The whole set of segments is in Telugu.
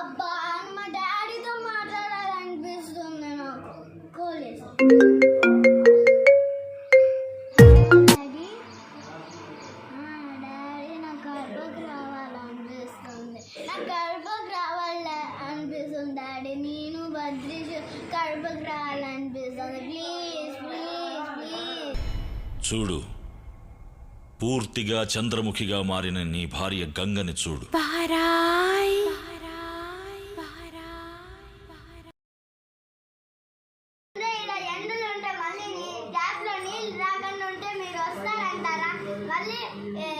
అబ్బా మా డాడీతో మాట్లాడాలనిపిస్తుంది నాకు. డాడీ డాడీ నాకు గర్భకు రావాలనిపిస్తుంది. నాకు గర్భకు రావాలి అనిపిస్తుంది డాడీ. నేను బద్రీష్ గర్భకు రావాలనిపిస్తుంది. Please please please. చూడు పూర్తిగా చంద్రముఖిగా మారిన నీ భార్య గంగని చూడు. అదే 嗯。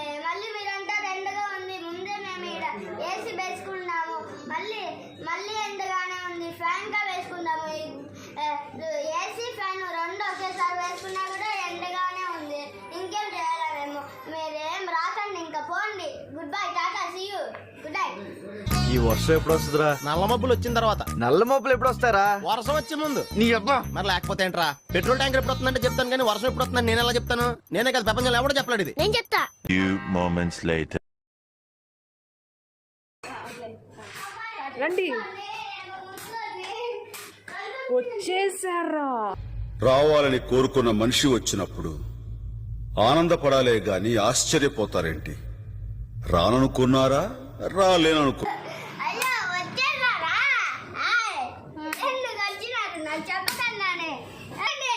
ఈ వర్షం ఎప్పుడు వస్తుందిరా నల్ల మబ్బులు వచ్చిన తర్వాత. నల్ల మోపులు ఎప్పుడు వస్తారా వర్షం వచ్చే ముందు. నీ అబ్బా. మరి లేకపోతే ఏంట్రా? పెట్రోల్ ట్యాంకర్ ఎప్పుడు వస్తుందంటే చెప్తాను కానీ వర్షం ఎప్పుడు వస్తుందని నేను ఎలా చెప్తాను? నేనే కదా ప్రపంచంలో ఎవడో చెప్పలేడు ఇది. నేను చెప్తా. Few moments later. రండి. వచ్చేసారా? రావాలని కోరుకున్న మనిషి వచ్చినప్పుడు ఆనందపడాలే గాని ఆశ్చర్యపోతారేంటి? రాననుకున్నారా? రాలేననుకు. అయ్యో వచ్చేసారా? ఆయ్, ఎందుకు వచ్చినారు? నాకు చెప్పకన్నానే రండి.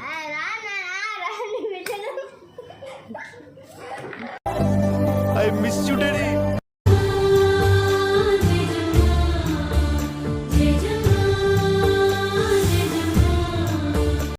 ఆ, రానా రాని బిడ్డలు ఐ మిస్ యు డాడీ